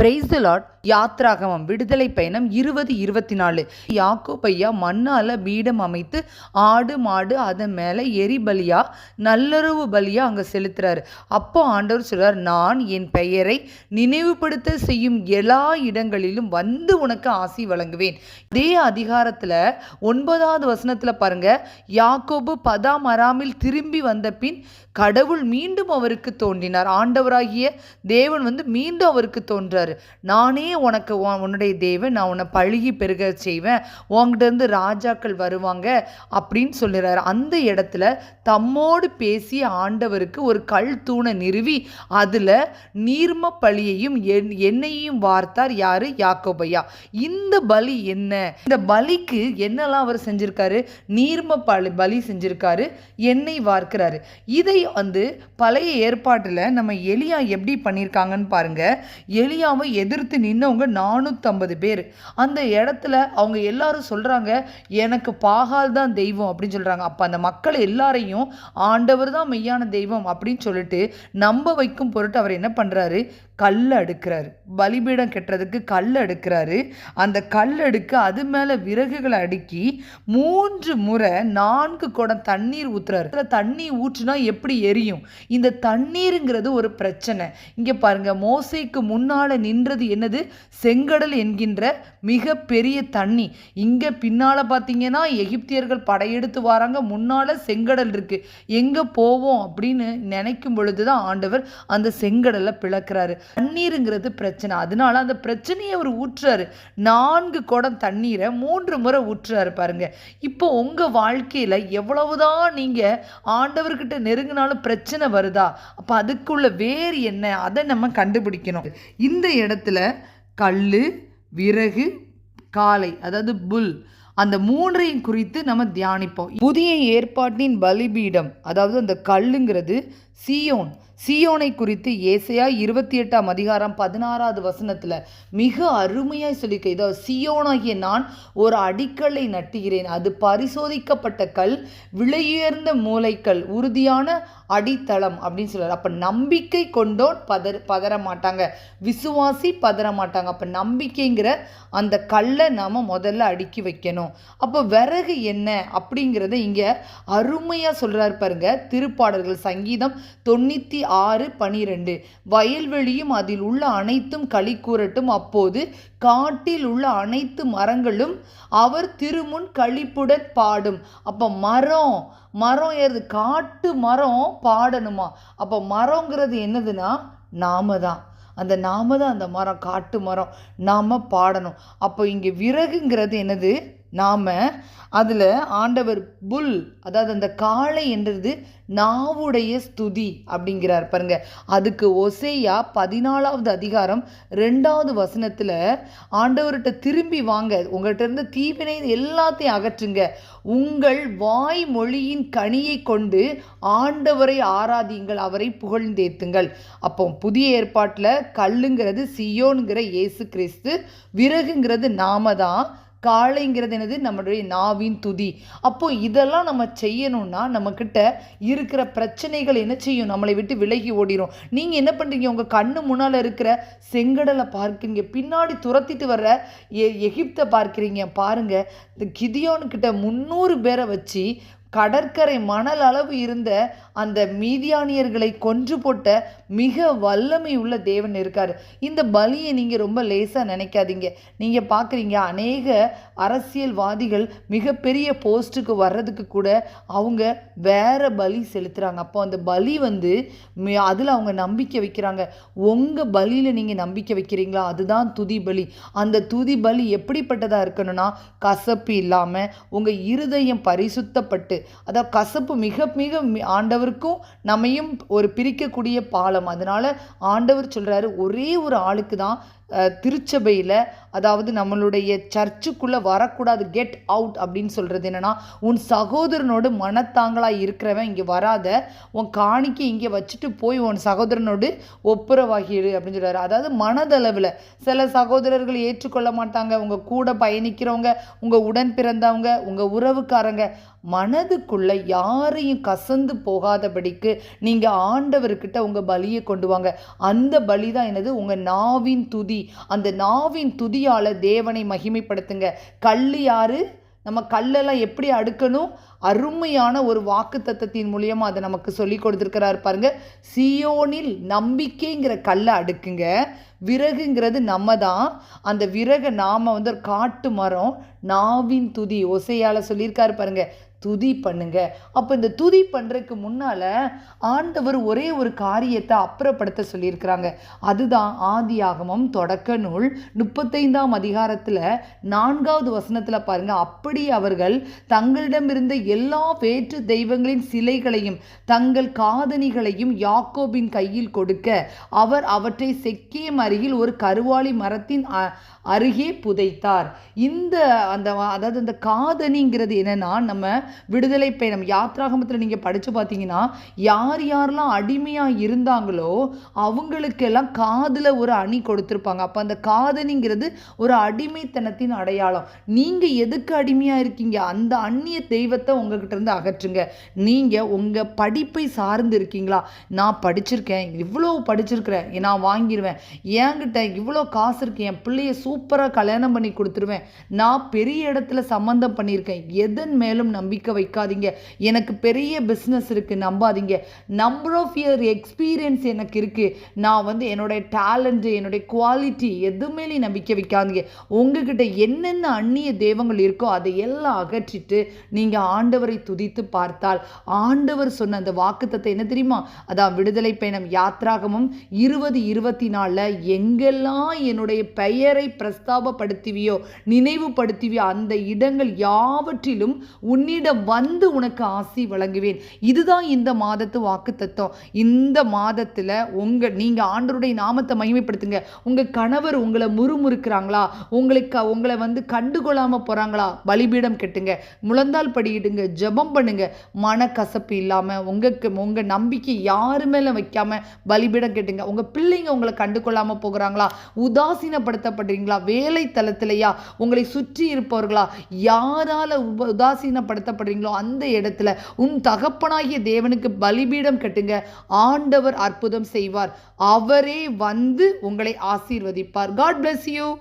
Praise the யாத்ராகமம் விடுதலை பயணம் இருபது இருபத்தி நாலு யாக்கோபையா மண்ணால பீடம் அமைத்து ஆடு மாடு அதன் மேலே எரி பலியா நல்லுறவு பலியா அங்கே செலுத்துறாரு. அப்போ ஆண்டவர் சொல்றார் நான் என் பெயரை நினைவுபடுத்த செய்யும் எல்லா இடங்களிலும் வந்து உனக்கு ஆசி வழங்குவேன். அதே அதிகாரத்தில் ஒன்பதாவது வசனத்தில் பாருங்க யாக்கோபு பதாம் அராமில் திரும்பி வந்த பின் கடவுள் மீண்டும் அவருக்கு தோன்றினார். ஆண்டவராகிய தேவன் வந்து மீண்டும் அவருக்கு தோன்றார். நானே உனக்கு உன்னுடைய தேவன் நான் உன்னை பழுகி பெருக செய்வேன். உன்கிட்ட இருந்து ராஜாக்கள் வருவாங்க அப்படின்னு சொல்லுறாரு. அந்த இடத்துல தம்மோடு பேசிய ஆண்டவருக்கு ஒரு கல் தூணை நிறுவி அதில் நீர்ம பலியையும் எண்- எண்ணெயையும் வார்த்தார் யாரு? யாக்கோபையா இந்த பலி என்ன? இந்த பலிக்கு என்னெல்லாம் அவர் செஞ்சிருக்காரு? நீர்ம பலி பலி செஞ்சிருக்காரு. எண்ணெய் வார்க்கிறாரு. இதை வந்து பழைய ஏற்பாட்டில் நம்ம எலியா எப்படி பண்ணியிருக்காங்கன்னு பாருங்க. இல்லாமல் எதிர்த்து நின்றவங்க நானூற்றம்பது பேர். அந்த இடத்துல அவங்க எல்லாரும் சொல்கிறாங்க எனக்கு பாகால் தான் தெய்வம் அப்படின்னு சொல்கிறாங்க அப்போ அந்த மக்கள் எல்லாரையும் ஆண்டவர் தான் மெய்யான தெய்வம் அப்படின்னு சொல்லிட்டு நம்ப வைக்கும் பொருட்டு அவர் என்ன பண்ணுறாரு கல் அடுக்கிறாரு பலிபீடம் கெட்டுறதுக்கு கல் அடுக்கிறாரு அந்த கல் அடுக்க அது மேலே விறகுகளை அடுக்கி மூன்று முறை நான்கு குடம் தண்ணீர் ஊற்றுறாரு தண்ணி ஊற்றுனா எப்படி எரியும்? இந்த தண்ணீருங்கிறது ஒரு பிரச்சனை. இங்கே பாருங்க மோசைக்கு முன்னால் நின்றது என்னது? செங்கடல் என்கின்ற மிக பெரிய தண்ணி. இங்கே பின்னால் பார்த்தீங்கன்னா எகிப்தியர்கள் படையெடுத்து வராங்க. முன்னால் செங்கடல் இருக்குது எங்கே போவோம் அப்படின்னு நினைக்கும் பொழுது தான் ஆண்டவர் அந்த செங்கடலை பிளக்குறாரு. தண்ணீருங்கிறது பிரச்சனை. அதனால அந்த பிரச்சனையை அவர் ஊற்றுறாரு. நான்கு குடம் தண்ணீரை மூன்று முறை ஊற்றுறாரு பாருங்க. இப்போ உங்க வாழ்க்கையில எவ்வளவுதான் நீங்க ஆண்டவர்கிட்ட நெருங்கினாலும் பிரச்சனை வருதா? அப்ப அதுக்குள்ள வேறு என்ன? அதை நம்ம கண்டுபிடிக்கணும். இந்த இடத்துல கல் விறகு காளை அதாவது புல் அந்த மூன்றையும் குறித்து நம்ம தியானிப்போம். புதிய ஏற்பாட்டின் பலிபீடம் அதாவது அந்த கல்லுங்கிறது சியோன். சியோனை குறித்து ஏசையா இருபத்தி எட்டாம் அதிகாரம் பதினாறாவது வசனத்தில் மிக அருமையாக சொல்லிக்க இதோ சியோனாகிய நான் ஒரு அடிக்கல்லை நட்டுகிறேன். அது பரிசோதிக்கப்பட்ட கல் விலையுயர்ந்த மூளைக்கல் உறுதியான அடித்தளம் அப்படின்னு சொல்கிறார் அப்போ நம்பிக்கை கொண்டோர் பதற பதற மாட்டாங்க. விசுவாசி பதற மாட்டாங்க. அப்போ நம்பிக்கைங்கிற அந்த கல்லை நாம் முதல்ல அடுக்கி வைக்கணும். அப்போ விறகு என்ன அப்படிங்கிறத இங்கே அருமையாக சொல்கிறார் பாருங்க. திருப்பாடல்கள் சங்கீதம் தொண்ணூற்றி ஆறு பனிரெண்டு. வயல்வெளியும் அதில் உள்ள அனைத்தும் களி கூறட்டும். அப்போது காட்டில் உள்ள அனைத்து மரங்களும் அவர் திருமுன் களிப்புடன் பாடும். அப்போ மரம் மரம் ஏறுது காட்டு மரம் பாடணுமா? அப்போ மரங்கிறது என்னதுன்னா நாம தான் அந்த நாம தான் அந்த மரம் காட்டு மரம். நாம பாடணும். அப்போ இங்கே விறகுங்கிறது என்னது? நாம் அதில் ஆண்டவர் புல் அதாவது அந்த காளை என்றது நாவுடைய ஸ்துதி அப்படிங்கிறார் பாருங்க. அதுக்கு ஒசையா பதினாலாவது அதிகாரம் ரெண்டாவது வசனத்தில் ஆண்டவர்கிட்ட திரும்பி வாங்க உங்கள்கிட்ட இருந்த தீவினை எல்லாத்தையும் அகற்றுங்க. உங்கள் வாய் மொழியின் கனியை கொண்டு ஆண்டவரை ஆராதியுங்கள் அவரை புகழ்ந்தேத்துங்கள். அப்போ புதிய ஏற்பாட்டில் கல்லுங்கிறது சியோனுங்கிற இயேசு கிறிஸ்து விறகுங்கிறது நாம தான் காளைங்கிறது என்னது? நம்மளுடைய நாவின் துதி. அப்போ இதெல்லாம் நம்ம செய்யணும்னா நம்மக்கிட்ட இருக்கிற பிரச்சனைகள் என்ன செய்யும்? நம்மளை விட்டு விலகி ஓடிரும். நீங்கள் என்ன பண்ணுறீங்க உங்கள் கண்ணு முன்னால் இருக்கிற செங்கடலை பார்க்குறீங்க. பின்னாடி துரத்திட்டு வர்ற எ எகிப்தை பார்க்குறீங்க. பாருங்கள் இந்த கிதியோனுக்கிட்ட முந்நூறு பேரை வச்சு கடற்கரை மணல் அளவு இருந்த அந்த மீதியானியர்களை கொன்று போட்ட மிக வல்லமை உள்ள தேவன் இருக்கார். இந்த பலியை நீங்கள் ரொம்ப லேசாக நினைக்காதீங்க. நீங்கள் பார்க்குறீங்க அநேக அரசியல்வாதிகள் மிகப்பெரிய போஸ்ட்டுக்கு வர்றதுக்கு கூட அவங்க வேற பலி செலுத்துகிறாங்க அப்போ அந்த பலி வந்து அதில் அவங்க நம்பிக்கை வைக்கிறாங்க. உங்கள் பலியில் நீங்கள் நம்பிக்கை வைக்கிறீங்களா? அதுதான் துதி பலி. அந்த துதி பலி எப்படிப்பட்டதாக இருக்கணும்னா கசப்பு இல்லாமல் உங்கள் இருதயம் பரிசுத்தப்பட்டு அதாவது கசப்பு மிக மிக ஆண்டவருக்கும் நம்மையும் ஒரு பிரிக்கக்கூடிய பாலம். அதனால ஆண்டவர் சொல்கிறாரு ஒரே ஒரு ஆளுக்கு தான் திருச்சபையில் அதாவது நம்மளுடைய சர்ச்சுக்குள்ளே வரக்கூடாது கெட் அவுட் அப்படின்னு சொல்கிறது என்னன்னா உன் சகோதரனோடு மனத்தாங்களாக இருக்கிறவன் இங்கே வராத உன் காணிக்கை இங்கே வச்சுட்டு போய் உன் சகோதரனோடு ஒப்புரவாகிடு அப்படின்னு சொல்கிறாரு அதாவது மனதளவில் சில சகோதரர்கள் ஏற்றுக்கொள்ள மாட்டாங்க. உங்கள் கூட பயணிக்கிறவங்க உங்கள் உடன் பிறந்தவங்க உங்கள் உறவுக்காரங்க மனதுக்குள்ளே யாரையும் கசந்து போகாதபடிக்கு நீங்கள் ஆண்டவர்கிட்ட உங்கள் பலியை கொண்டு வாங்க. அந்த பலி தான் என்னது? உங்கள் நாவின் துதி. துதி அந்த நாவின் துதியால் தேவனை மகிமைப்படுத்துங்க. கல் யாரு நம்ம கல்லெல்லாம் எப்படி அடுக்கணும்? அருமையான ஒரு வாக்கு தத்தத்தின் மூலியமாக அதை நமக்கு சொல்லி கொடுத்துருக்கிறார் பாருங்க. சியோனில் நம்பிக்கைங்கிற கல்லை அடுக்குங்க. விறகுங்கிறது நம்ம தான் அந்த விறகை நாம் வந்து ஒரு காட்டு மரம் நாவின் துதி ஒசையால் சொல்லியிருக்காரு பாருங்க. துதி பண்ணுங்க. அப்போ இந்த துதி பண்ணுறதுக்கு முன்னால் ஆண்டவர் ஒரே ஒரு காரியத்தை அப்புறப்படுத்த சொல்லியிருக்கிறாங்க. அதுதான் ஆதியாகமம் தொடக்க நூல் முப்பத்தைந்தாம் அதிகாரத்தில் நான்காவது வசனத்தில் பாருங்கள் அப்படி அவர்கள் தங்களிடமிருந்த எல்லா வேற்று தெய்வங்களின் சிலைகளையும் தங்கள் காதணிகளையும் யாக்கோபின் கையில் கொடுக்க அவர் அவற்றை செக்கியம் அருகில் ஒரு கருவாளி மரத்தின் அ- அருகே புதைத்தார். இந்த அந்த அதாவது அந்த காதணிங்கிறது என்னன்னா நம்ம விடுதலை பயணம் யாத்ராகமத்தில் நீங்கள் படித்து பார்த்தீங்கன்னா யார் யாரெல்லாம் அடிமையாக இருந்தாங்களோ அவங்களுக்கெல்லாம் காதில் ஒரு அணி கொடுத்துருப்பாங்க. அப்போ அந்த காதணிங்கிறது ஒரு அடிமைத்தனத்தின் அடையாளம். நீங்கள் எதுக்கு அடிமையாக இருக்கீங்க? அந்த அந்நிய தெய்வத்தை உங்ககிட்ட இருந்து அகற்றுங்க. நீங்கள் உங்கள் படிப்பை சார்ந்து இருக்கீங்களா? நான் படிச்சிருக்கேன் இவ்வளோ படிச்சிருக்கிறேன் நான் வாங்கிடுவேன் என்கிட்ட இவ்வளோ காசு இருக்கு என் பிள்ளைய சூப்பராக கல்யாணம் பண்ணி கொடுத்துருவேன். நான் பெரிய இடத்துல சம்மந்தம் பண்ணியிருக்கேன். எதன் மேலும் நம்பிக்கை வைக்காதீங்க. எனக்கு பெரிய பிஸ்னஸ் இருக்குது நம்பாதீங்க. நம்பர் ஆஃப் இயர் எக்ஸ்பீரியன்ஸ் எனக்கு இருக்குது நான் வந்து என்னுடைய டேலண்ட்டு என்னுடைய குவாலிட்டி எதுவுமே நீ நம்பிக்கை வைக்காதீங்க. உங்ககிட்ட என்னென்ன அந்நிய தெய்வங்கள் இருக்கோ அதை எல்லாம் அகற்றிட்டு நீங்கள் ஆண்டவரை துதித்து பார்த்தால் ஆண்டவர் சொன்ன அந்த வாக்குத்தத்தை என்ன தெரியுமா? அதான் விடுதலை பயணம் யாத்ராகமும் இருபது இருபத்தி நாலில் எங்கெல்லாம் என்னுடைய பெயரை பிரஸ்தாபப்படுத்துவியோ நினைவுபடுத்துவியோ அந்த இடங்கள் யாவற்றிலும் உன்னிடம் வந்து உனக்கு ஆசி வழங்குவேன். இதுதான் இந்த மாதத்து வாக்குத்தத்தம். இந்த மாதத்தில் உங்கள் நீங்கள் ஆண்டருடைய நாமத்தை மகிமைப்படுத்துங்க. உங்கள் கணவர் உங்களை முறுமுறுக்கிறாங்களா? உங்களுக்கு உங்களை வந்து கண்டுகொள்ளாமல் போகிறாங்களா பலிபீடம் கெட்டுங்க. முழந்தால் படியிடுங்க. ஜெபம் பண்ணுங்க. மனக்கசப்பு இல்லாமல் உங்களுக்கு உங்கள் நம்பிக்கை யாரு மேலே வைக்காம பலிபீடம் கெட்டுங்க. உங்கள் பிள்ளைங்க உங்களை கண்டுகொள்ளாமல் போகிறாங்களா? உதாசீனப்படுத்தப்படுறீங்களா? வேலை தளத்திலையா உங்களை சுற்றி இருப்பவர்களா? யாரால உப உதாசீனப்படுத்தப்படுறீங்களோ அந்த இடத்துல உன் தகப்பனாகிய தேவனுக்கு பலிபீடம் கட்டுங்க. ஆண்டவர் அற்புதம் செய்வார். அவரே வந்து உங்களை ஆசீர்வதிப்பார். God bless you